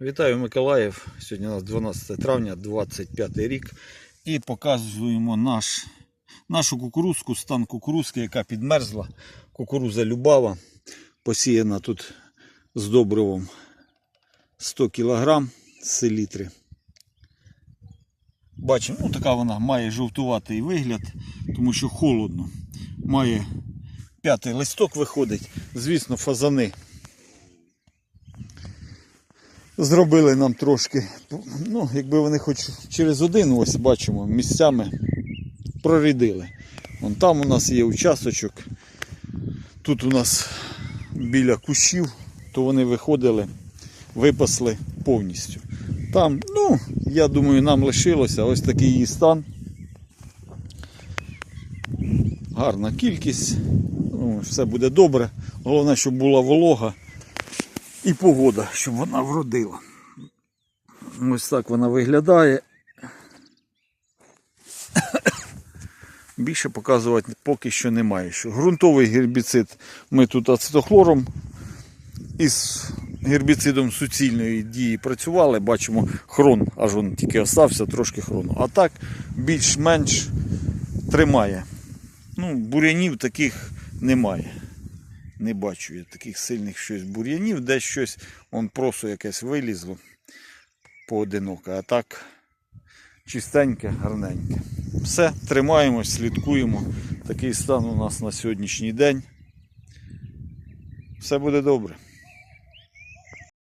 Вітаю Миколаїв. Сьогодні у нас 12 травня, 25 рік. І показуємо наш, нашу кукурузку, стан кукурузки, яка підмерзла. Кукуруза Любава. Посіяна тут з добривом 100 кг селітри. Бачимо, ну така вона має жовтуватий вигляд, тому що холодно. Має п'ятий листок виходить. Звісно, фазани зробили нам трошки. Ну, якби вони хоч через один, ось бачимо, місцями прорідили. Вон там у нас є участочок. Тут у нас біля кущів, то вони виходили, випасли повністю. Там, ну, я думаю, нам лишилося ось такий її стан. Гарна кількість. Ну, все буде добре. Головне, щоб була волога і погода, щоб вона вродила. Ось так вона виглядає. Більше показувати поки що немає. Грунтовий гербіцид ми тут ацетохлором із гербіцидом суцільної дії працювали. Бачимо хрон, аж він тільки остався, трошки хрону. А так більш-менш тримає. Ну, бурянів таких немає. Не бачу я таких сильних щось бур'янів, десь щось он просто якесь вилізло поодиноке, а так чистеньке, гарненьке. Все, тримаємось, слідкуємо. Такий стан у нас на сьогоднішній день. Все буде добре.